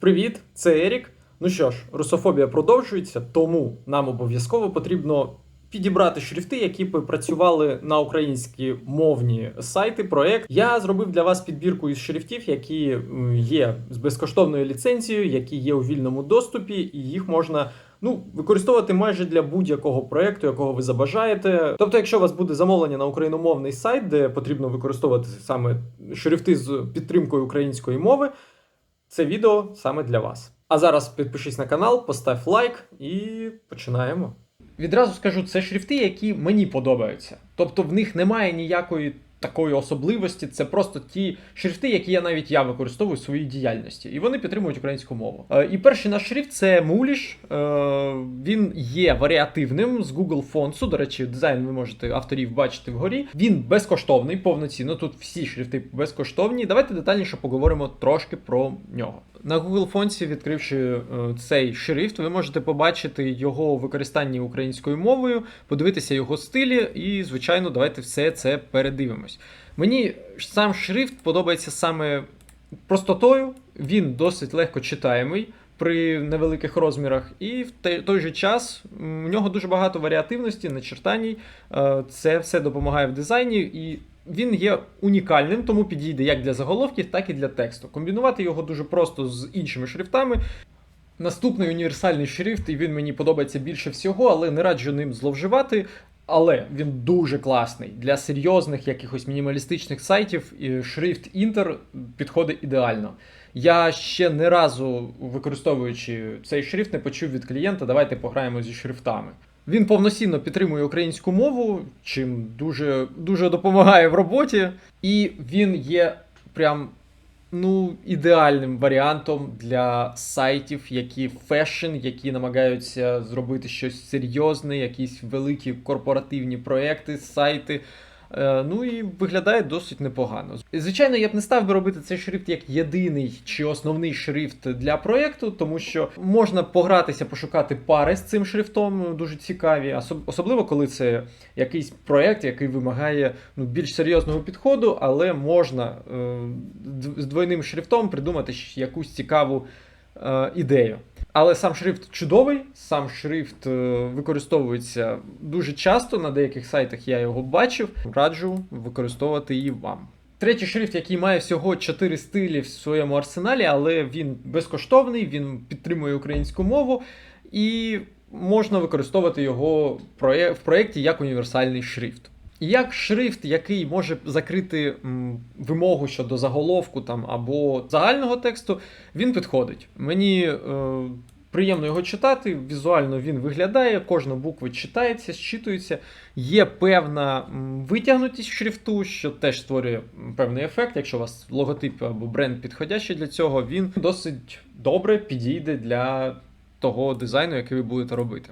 Привіт, це Ерік. Ну що ж, русофобія продовжується, тому нам обов'язково потрібно підібрати шрифти, які б працювали на українські мовні сайти. Проект. Я зробив для вас підбірку із шрифтів, які є з безкоштовною ліцензією, які є у вільному доступі, і їх можна. Ну, використовувати майже для будь-якого проекту, якого ви забажаєте. Тобто, якщо у вас буде замовлення на україномовний сайт, де потрібно використовувати саме шрифти з підтримкою української мови, це відео саме для вас. А зараз підпишись на канал, постав лайк і починаємо. Відразу скажу, це шрифти, які мені подобаються. Тобто в них немає ніякої такої особливості. Це просто ті шрифти, які я навіть я використовую в своїй діяльності, і вони підтримують українську мову. Е, І перший наш шрифт це Муліш. Е, Він є варіативним з Google Fonts. До речі, дизайн ви можете авторів бачити вгорі. Він безкоштовний, повноцінно. Тут всі шрифти безкоштовні. Давайте детальніше поговоримо трошки про нього. На Google Fonts, відкривши е, цей шрифт, ви можете побачити його у використанні українською мовою, подивитися його стилі, і, звичайно, давайте все це передивимось. Мені сам шрифт подобається саме простотою, він досить легко читаємий при невеликих розмірах, і в той же час у нього дуже багато варіативності, начертаній. Е, Це все допомагає в дизайні, і він є унікальним, тому підійде як для заголовків, так і для тексту. Комбінувати його дуже просто з іншими шрифтами. Наступний універсальний шрифт, і він мені подобається більше всього, але не раджу ним зловживати. Але він дуже класний для серйозних якихось мінімалістичних сайтів. Шрифт Інтер підходить ідеально. Я ще не разу, використовуючи цей шрифт, не почув від клієнта, давайте пограємо зі шрифтами. Він повноцінно підтримує українську мову, чим дуже, дуже допомагає в роботі, і він є прям ну, ідеальним варіантом для сайтів, які фешн, які намагаються зробити щось серйозне, якісь великі корпоративні проекти, сайти. Е, Ну і виглядає досить непогано. Звичайно, я б не став би робити цей шрифт як єдиний чи основний шрифт для проєкту, тому що можна погратися, пошукати пари з цим шрифтом, дуже цікаві, особливо коли це якийсь проєкт, який вимагає ну, більш серйозного підходу, але можна е, з двойним шрифтом придумати якусь цікаву е, ідею. Але сам шрифт чудовий, сам шрифт е, використовується дуже часто. На деяких сайтах я його бачив. Раджу використовувати і вам. Третій шрифт, який має всього 4 стилі в своєму арсеналі, але він безкоштовний, він підтримує українську мову і можна використовувати його в проєкті як універсальний шрифт. Як шрифт, який може закрити м, вимогу щодо заголовку там або загального тексту, він підходить. Мені е, приємно його читати. Візуально він виглядає, кожна буква читається, зчитується. Є певна витягнутість шрифту, що теж створює певний ефект. Якщо у вас логотип або бренд підходящий для цього, він досить добре підійде для того дизайну, який ви будете робити.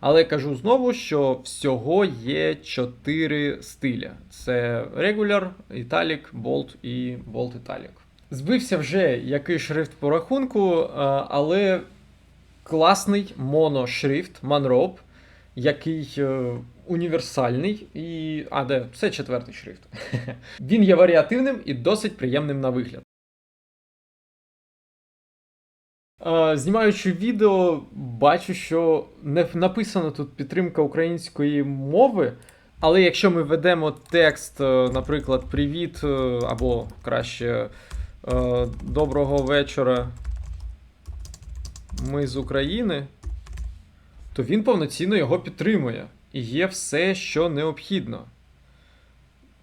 Але кажу знову, що всього є чотири стиля: це Regular, Italic, Bold і Bold Italic. Збився вже який шрифт по рахунку, е, але класний моношрифт Manrope, який е, універсальний і. А, де, це четвертий шрифт. Він є варіативним і досить приємним на вигляд. Знімаючи відео, бачу, що не написано тут підтримка української мови. Але якщо ми ведемо текст, е, наприклад, привіт, е, або краще е, доброго вечора. Ми з України, то він повноцінно його підтримує. І є все, що необхідно.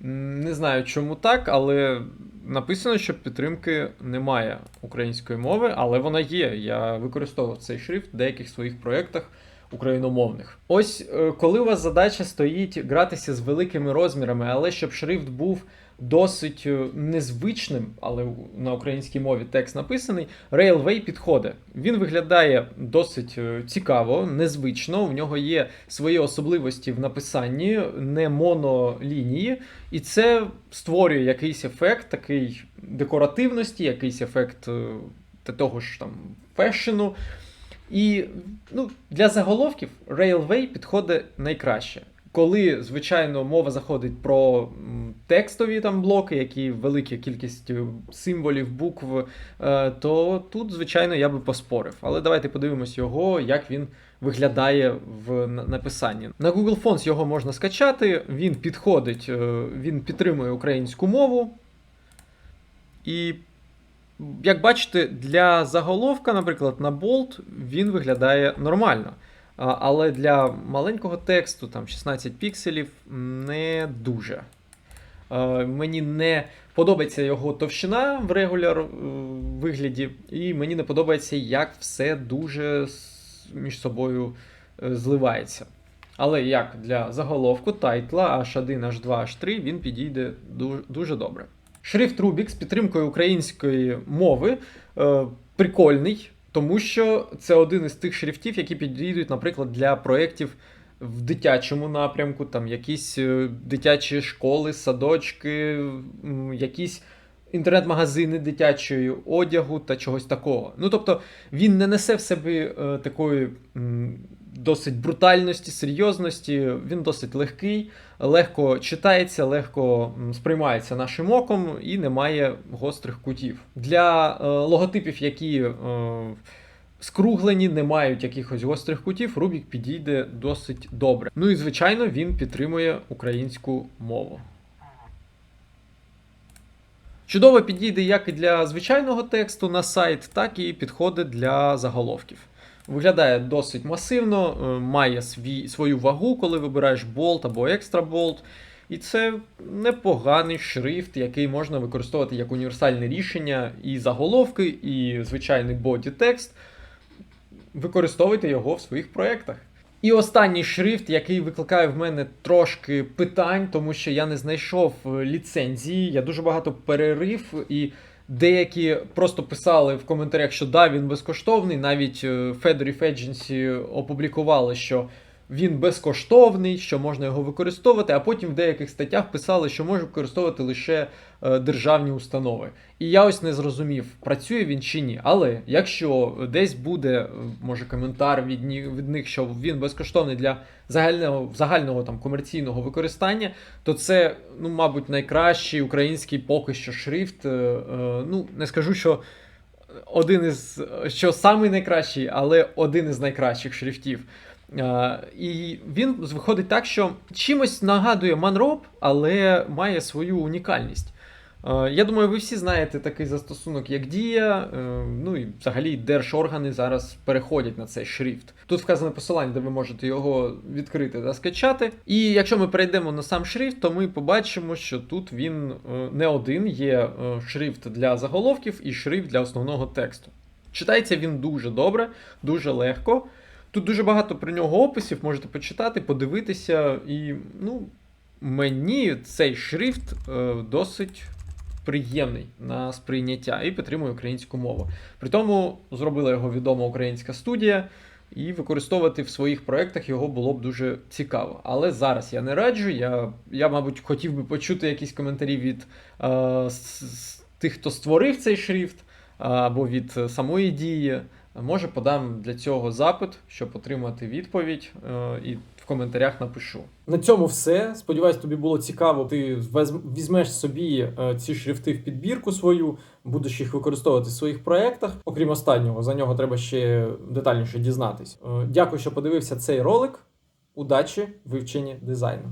Не знаю, чому так, але написано, що підтримки немає української мови, але вона є. Я використовував цей шрифт в деяких своїх проєктах україномовних. Ось е, коли у вас задача стоїть гратися з великими розмірами, але щоб шрифт був досить е, незвичним, але на українській мові текст написаний, Railway підходить. Він виглядає досить е, цікаво, незвично. У нього є свої особливості в написанні, не монолінії, і це створює якийсь ефект такий декоративності, якийсь ефект е, того ж там фешену. І ну, для заголовків Railway підходить найкраще. коли, звичайно, мова заходить про текстові там блоки, які велика кількість е, символів, букв, е, то тут, звичайно, я би поспорив. Але давайте подивимось його, як він виглядає в написанні. На Google Fonts його можна скачати, він підходить, е, він підтримує українську мову. І як бачите, для заголовка, наприклад, на Bold він виглядає нормально. Але для маленького тексту, там 16 пікселів, не дуже. Е, Мені не подобається його товщина в регуляр е, вигляді, і мені не подобається, як все дуже між собою е, зливається. Але як для заголовку тайтла H1, H2, H3 він підійде дуже, добре. Шрифт Rubik з підтримкою української мови е, прикольний, тому що це один із тих шрифтів, які підійдуть, наприклад, для проєктів в дитячому напрямку, там якісь е, дитячі школи, садочки, якісь інтернет-магазини дитячої одягу та чогось такого. Ну тобто він не несе в собі е, такої досить брутальності, серйозності, він досить легкий, легко читається, легко сприймається нашим оком і не має гострих кутів. Для е, логотипів, які е, скруглені, не мають якихось гострих кутів, Рубік підійде досить добре. Ну і звичайно, він підтримує українську мову. Чудово підійде як і для звичайного тексту на сайт, так і підходить для заголовків. Виглядає досить масивно, е, має свій, свою вагу, коли вибираєш болт або екстра болт. І це непоганий шрифт, який можна використовувати як універсальне рішення і заголовки, і звичайний боді текст. Використовуйте його в своїх проєктах. І останній шрифт, який викликає в мене трошки питань, тому що я не знайшов е, ліцензії, я дуже багато перерив, і деякі просто писали в коментарях, що да, він безкоштовний. Навіть е, Fedorif Agency опублікували, що він безкоштовний, що можна його використовувати, а потім в деяких статтях писали, що може використовувати лише е, державні установи. І я ось не зрозумів, працює він чи ні. Але якщо десь буде, е, може, коментар від, від них, що він безкоштовний для загального, загального там, комерційного використання, то це, ну, мабуть, найкращий український поки що шрифт. Е, ну, не скажу, що один із що найкращий, але один із найкращих шрифтів. Е, і він виходить так, що чимось нагадує Манроб, але має свою унікальність. Е, Я думаю, ви всі знаєте такий застосунок, як Дія. е, Ну і взагалі держоргани зараз переходять на цей шрифт. Тут вказане посилання, де ви можете його відкрити та скачати. І якщо ми перейдемо на сам шрифт, то ми побачимо, що тут він не один, є шрифт для заголовків і шрифт для основного тексту. Читається він дуже добре, дуже легко. Тут дуже багато про нього описів, можете почитати, подивитися. І ну, мені цей шрифт е, досить приємний на сприйняття і підтримує українську мову. При тому зробила його відома українська студія, і використовувати в своїх проєктах його було б дуже цікаво. Але зараз я не раджу. Я, я мабуть, хотів би почути якісь коментарі від е, с- с- тих, хто створив цей шрифт, або від е, самої дії. Може, подам для цього запит, щоб отримати відповідь, е, і в коментарях напишу. На цьому все. Сподіваюсь, тобі було цікаво. Ти візьмеш собі е, ці шрифти в підбірку свою, будеш їх використовувати в своїх проєктах. Окрім останнього, за нього треба ще детальніше дізнатись. Е, Дякую, що подивився цей ролик. Удачі вивченні дизайну.